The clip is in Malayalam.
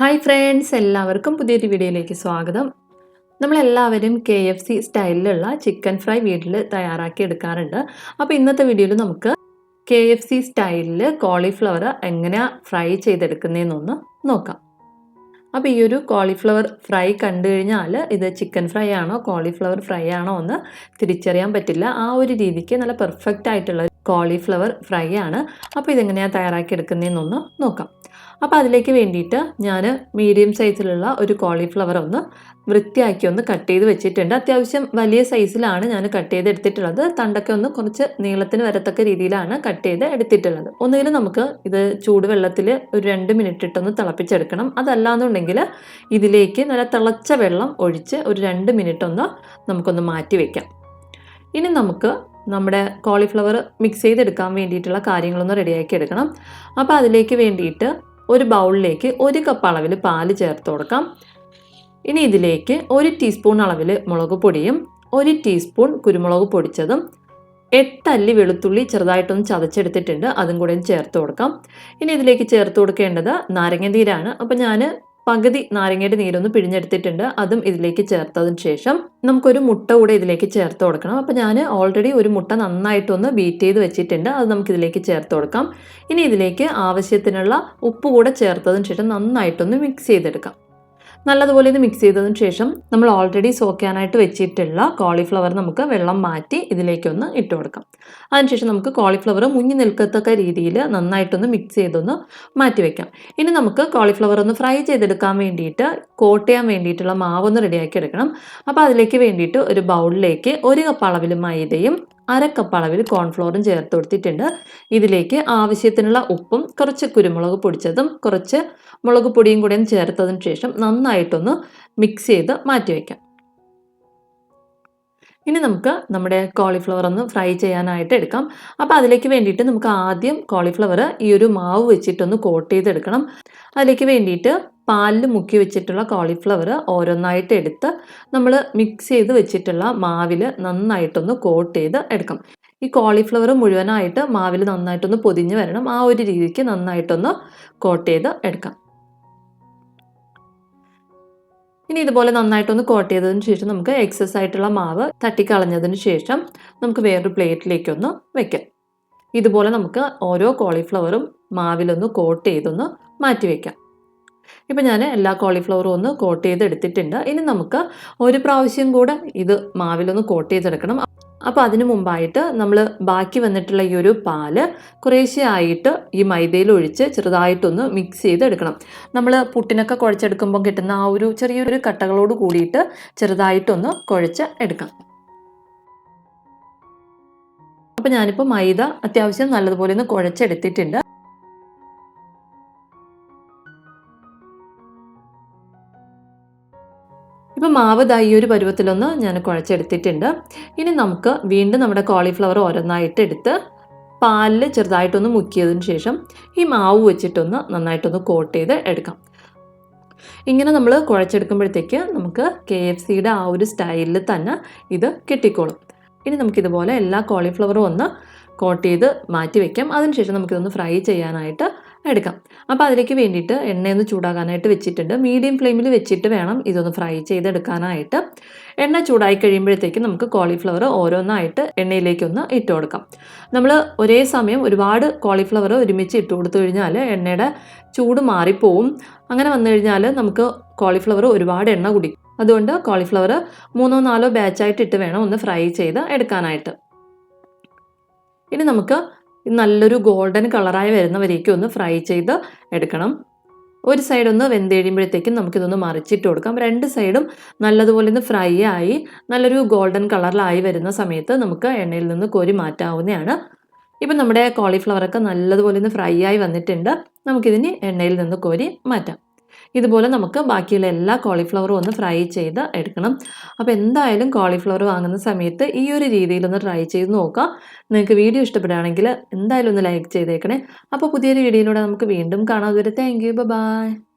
ഹായ് ഫ്രണ്ട്സ് എല്ലാവർക്കും പുതിയൊരു വീഡിയോയിലേക്ക് സ്വാഗതം. നമ്മളെല്ലാവരും കെ എഫ് സി സ്റ്റൈലിലുള്ള ചിക്കൻ ഫ്രൈ വീട്ടിൽ തയ്യാറാക്കി എടുക്കാറുണ്ട്. അപ്പോൾ ഇന്നത്തെ വീഡിയോയിൽ നമുക്ക് കെ എഫ് സി സ്റ്റൈലിൽ കോളിഫ്ലവർ എങ്ങനെയാണ് ഫ്രൈ ചെയ്തെടുക്കുന്നതെന്നൊന്ന് നോക്കാം. അപ്പോൾ ഈ ഒരു കോളിഫ്ലവർ ഫ്രൈ കണ്ടു കഴിഞ്ഞാൽ ഇത് ചിക്കൻ ഫ്രൈ ആണോ കോളിഫ്ലവർ ഫ്രൈ ആണോ എന്ന് തിരിച്ചറിയാൻ പറ്റില്ല. ആ ഒരു രീതിക്ക് നല്ല പെർഫെക്റ്റ് ആയിട്ടുള്ള കോളിഫ്ലവർ ഫ്രൈ ആണ്. അപ്പോൾ ഇതെങ്ങനെയാണ് തയ്യാറാക്കി എടുക്കുന്നതെന്നൊന്ന് നോക്കാം. അപ്പോൾ അതിലേക്ക് വേണ്ടിയിട്ട് ഞാൻ മീഡിയം സൈസിലുള്ള ഒരു കോളിഫ്ലവർ ഒന്ന് വൃത്തിയാക്കി ഒന്ന് കട്ട് ചെയ്ത് വെച്ചിട്ടുണ്ട്. അത്യാവശ്യം വലിയ സൈസിലാണ് ഞാൻ കട്ട് ചെയ്ത് എടുത്തിട്ടുള്ളത്. തണ്ടൊക്കെ ഒന്ന് കുറച്ച് നീളത്തിന് വരത്തക്ക രീതിയിലാണ് കട്ട് ചെയ്ത് എടുത്തിട്ടുള്ളത്. ഒന്നുകിൽ നമുക്ക് ഇത് ചൂടുവെള്ളത്തിൽ ഒരു രണ്ട് മിനിറ്റ് ഇട്ടൊന്ന് തിളപ്പിച്ചെടുക്കണം. അതല്ലാന്നുണ്ടെങ്കിൽ ഇതിലേക്ക് നല്ല തിളച്ച വെള്ളം ഒഴിച്ച് ഒരു രണ്ട് മിനിറ്റ് ഒന്ന് നമുക്കൊന്ന് മാറ്റി വയ്ക്കാം ഇനി നമുക്ക് നമ്മുടെ കോളിഫ്ലവർ മിക്സ് ചെയ്തെടുക്കാൻ വേണ്ടിയിട്ടുള്ള കാര്യങ്ങളൊന്ന് റെഡിയാക്കി എടുക്കണം. അപ്പോൾ അതിലേക്ക് വേണ്ടിയിട്ട് ഒരു ബൗളിലേക്ക് ഒരു കപ്പ് അളവിൽ പാൽ ചേർത്ത് കൊടുക്കാം. ഇനി ഇതിലേക്ക് ഒരു ടീസ്പൂൺ അളവിൽ മുളക് പൊടിയും ഒരു ടീസ്പൂൺ കുരുമുളക് പൊടിച്ചതും എട്ടല്ലി വെളുത്തുള്ളി ചെറുതായിട്ടൊന്ന് ചതച്ചെടുത്തിട്ടുണ്ട്. അതും കൂടെ ചേർത്ത് കൊടുക്കാം. ഇനി ഇതിലേക്ക് ചേർത്ത് കൊടുക്കേണ്ടത് നാരങ്ങ നീരാണ്. അപ്പോൾ ഞാൻ പകുതി നാരങ്ങയുടെ നീരൊന്ന് പിഴിഞ്ഞെടുത്തിട്ടുണ്ട്. അതും ഇതിലേക്ക് ചേർത്തതിന് ശേഷം നമുക്കൊരു മുട്ട കൂടെ ഇതിലേക്ക് ചേർത്ത് കൊടുക്കണം. അപ്പോൾ ഞാൻ ഓൾറെഡി ഒരു മുട്ട നന്നായിട്ടൊന്ന് ബീറ്റ് ചെയ്ത് വെച്ചിട്ടുണ്ട്. അത് നമുക്ക് ഇതിലേക്ക് ചേർത്ത് കൊടുക്കാം. ഇനി ഇതിലേക്ക് ആവശ്യത്തിനുള്ള ഉപ്പ് കൂടെ ചേർത്തതിന് ശേഷം നന്നായിട്ടൊന്ന് മിക്സ് ചെയ്തെടുക്കാം. നല്ലതുപോലെ ഇത് മിക്സ് ചെയ്തതിന് ശേഷം നമ്മൾ ഓൾറെഡി സോക്കാനായിട്ട് വെച്ചിട്ടുള്ള കോളിഫ്ലവർ നമുക്ക് വെള്ളം മാറ്റി ഇതിലേക്കൊന്ന് ഇട്ട് കൊടുക്കാം. അതിനുശേഷം നമുക്ക് കോളിഫ്ലവർ മുങ്ങി നിൽക്കത്തക്ക രീതിയിൽ നന്നായിട്ടൊന്ന് മിക്സ് ചെയ്തൊന്ന് മാറ്റി വെക്കാം. ഇനി നമുക്ക് കോളിഫ്ലവർ ഒന്ന് ഫ്രൈ ചെയ്തെടുക്കാൻ വേണ്ടിയിട്ട് കോട്ട് ചെയ്യാൻ വേണ്ടിയിട്ടുള്ള മാവൊന്ന് റെഡിയാക്കി എടുക്കണം. അപ്പോൾ അതിലേക്ക് വേണ്ടിയിട്ട് ഒരു ബൗളിലേക്ക് ഒരു കപ്പ് അളവിൽ മൈദയും അര കപ്പ് അളവിൽ കോൺഫ്ലോറും ചേർത്ത് കൊടുത്തിട്ടുണ്ട്. ഇതിലേക്ക് ആവശ്യത്തിനുള്ള ഉപ്പും കുറച്ച് കുരുമുളക് പൊടിച്ചതും കുറച്ച് മുളക് പൊടിയും കൂടെയും ചേർത്തതിന് ശേഷം നന്നായിട്ടൊന്ന് മിക്സ് ചെയ്ത് മാറ്റി വയ്ക്കാം ഇനി നമുക്ക് നമ്മുടെ കോളിഫ്ലവർ ഒന്ന് ഫ്രൈ ചെയ്യാനായിട്ട് എടുക്കാം. അപ്പോൾ അതിലേക്ക് വേണ്ടിയിട്ട് നമുക്ക് ആദ്യം കോളിഫ്ലവർ ഈ ഒരു മാവ് വെച്ചിട്ടൊന്ന് കോട്ട് ചെയ്തെടുക്കണം. അതിലേക്ക് വേണ്ടിയിട്ട് പാലിൽ മുക്കി വെച്ചിട്ടുള്ള കോളിഫ്ലവർ ഓരോന്നായിട്ട് എടുത്ത് നമ്മൾ മിക്സ് ചെയ്ത് വെച്ചിട്ടുള്ള മാവിൽ നന്നായിട്ടൊന്ന് കോട്ട് ചെയ്ത് എടുക്കാം ഈ കോളിഫ്ലവർ മുഴുവനായിട്ട് മാവിൽ നന്നായിട്ടൊന്ന് പൊതിഞ്ഞ് വരണം. ആ ഒരു രീതിക്ക് നന്നായിട്ടൊന്ന് കോട്ട് ചെയ്ത് എടുക്കാം. ഇനി ഇതുപോലെ നന്നായിട്ടൊന്ന് കോട്ട് ചെയ്തതിന് ശേഷം നമുക്ക് എക്സസ് ആയിട്ടുള്ള മാവ് തട്ടിക്കളഞ്ഞതിന് ശേഷം നമുക്ക് വേറൊരു പ്ലേറ്റിലേക്കൊന്ന് വെക്കാം. ഇതുപോലെ നമുക്ക് ഓരോ കോളിഫ്ലവറും മാവിലൊന്ന് കോട്ട് ചെയ്തൊന്ന് മാറ്റി വയ്ക്കാം ഇപ്പം ഞാൻ എല്ലാ കോളിഫ്ലവറും ഒന്ന് കോട്ട് ചെയ്ത് എടുത്തിട്ടുണ്ട്. ഇനി നമുക്ക് ഒരു പ്രാവശ്യം കൂടെ ഇത് മാവിലൊന്ന് കോട്ട് ചെയ്തെടുക്കണം അപ്പോൾ അതിനു മുമ്പായിട്ട് നമ്മൾ ബാക്കി വന്നിട്ടുള്ള ഈ ഒരു പാൽ കുറേശ്ശെ ആയിട്ട് ഈ മൈദയിൽ ഒഴിച്ച് ചെറുതായിട്ടൊന്ന് മിക്സ് ചെയ്തെടുക്കണം നമ്മൾ പുട്ടിനൊക്കെ കുഴച്ചെടുക്കുമ്പോൾ കിട്ടുന്ന ആ ഒരു ചെറിയൊരു കട്ടകളോട് കൂടിയിട്ട് ചെറുതായിട്ടൊന്ന് കുഴച്ച് എടുക്കാം. അപ്പോൾ ഞാനിപ്പോൾ മൈദ അത്യാവശ്യം നല്ലതുപോലെ ഒന്ന് കുഴച്ചെടുത്തിട്ടുണ്ട്. ഇപ്പോൾ മാവ് ദാ ഈ ഒരു പരുവത്തിലൊന്ന് ഞാൻ കുഴച്ചെടുത്തിട്ടുണ്ട്. ഇനി നമുക്ക് വീണ്ടും നമ്മുടെ കോളിഫ്ലവർ ഓരോന്നായിട്ട് എടുത്ത് പാലിൽ ചെറുതായിട്ടൊന്ന് മുക്കിയതിന് ശേഷം ഈ മാവ് വെച്ചിട്ടൊന്ന് നന്നായിട്ടൊന്ന് കോട്ട് ചെയ്ത് എടുക്കാം. ഇങ്ങനെ നമ്മൾ കുഴച്ചെടുക്കുമ്പോഴത്തേക്ക് നമുക്ക് കെ എഫ് സിയുടെ ആ ഒരു സ്റ്റൈലിൽ തന്നെ ഇത് കിട്ടിക്കോളും. ഇനി നമുക്കിതുപോലെ എല്ലാ കോളിഫ്ലവറും ഒന്ന് കോട്ട് ചെയ്ത് മാറ്റി വയ്ക്കാം അതിനുശേഷം നമുക്കിതൊന്ന് ഫ്രൈ ചെയ്യാനായിട്ട് എടുക്കാം. അപ്പോൾ അതിലേക്ക് വേണ്ടിയിട്ട് എണ്ണയൊന്ന് ചൂടാകാനായിട്ട് വെച്ചിട്ടുണ്ട്. മീഡിയം ഫ്ലെയിമിൽ വെച്ചിട്ട് വേണം ഇതൊന്ന് ഫ്രൈ ചെയ്തെടുക്കാനായിട്ട്. എണ്ണ ചൂടായി കഴിയുമ്പോഴത്തേക്കും നമുക്ക് കോളിഫ്ലവർ ഓരോന്നായിട്ട് എണ്ണയിലേക്കൊന്ന് ഇട്ട് കൊടുക്കാം. നമ്മൾ ഒരേ സമയം ഒരുപാട് കോളിഫ്ലവർ ഒരുമിച്ച് ഇട്ട് കൊടുത്തു കഴിഞ്ഞാൽ എണ്ണയുടെ ചൂട് മാറിപ്പോവും. അങ്ങനെ വന്നു കഴിഞ്ഞാൽ നമുക്ക് കോളിഫ്ലവർ ഒരുപാട് എണ്ണ കുടിക്കും. അതുകൊണ്ട് കോളിഫ്ലവർ മൂന്നോ നാലോ ബാച്ചായിട്ട് ഇട്ട് വേണം ഒന്ന് ഫ്രൈ ചെയ്ത് എടുക്കാനായിട്ട്. ഇനി നമുക്ക് നല്ലൊരു ഗോൾഡൻ കളറായി വരുന്നവരേക്കും ഒന്ന് ഫ്രൈ ചെയ്ത് എടുക്കണം. ഒരു സൈഡ് ഒന്ന് വെന്ത് കഴിയുമ്പോഴത്തേക്കും നമുക്കിതൊന്ന് മറിച്ചിട്ട് കൊടുക്കാം. രണ്ട് സൈഡും നല്ലതുപോലെ ഒന്ന് ഫ്രൈ ആയി നല്ലൊരു ഗോൾഡൻ കളറിലായി വരുന്ന സമയത്ത് നമുക്ക് എണ്ണയിൽ നിന്ന് കോരി മാറ്റാവുന്നതാണ്. ഇപ്പം നമ്മുടെ കോളിഫ്ലവറൊക്കെ നല്ലതുപോലെ ഒന്ന് ഫ്രൈ ആയി വന്നിട്ടുണ്ട്. നമുക്കിതിന് എണ്ണയിൽ നിന്ന് കോരി മാറ്റാം. ഇതുപോലെ നമുക്ക് ബാക്കിയുള്ള എല്ലാ കോളിഫ്ലവറും ഒന്ന് ഫ്രൈ ചെയ്ത് എടുക്കണം. അപ്പോൾ എന്തായാലും കോളിഫ്ലവർ വാങ്ങുന്ന സമയത്ത് ഈ ഒരു രീതിയിലൊന്ന് ട്രൈ ചെയ്ത് നോക്കുക നിങ്ങൾക്ക് വീഡിയോ ഇഷ്ടപ്പെടുകയാണെങ്കിൽ എന്തായാലും ഒന്ന് ലൈക്ക് ചെയ്തേക്കണേ. അപ്പോൾ പുതിയൊരു വീഡിയോയിലൂടെ നമുക്ക് വീണ്ടും കാണാം. അതുവരെ താങ്ക് യു ബൈ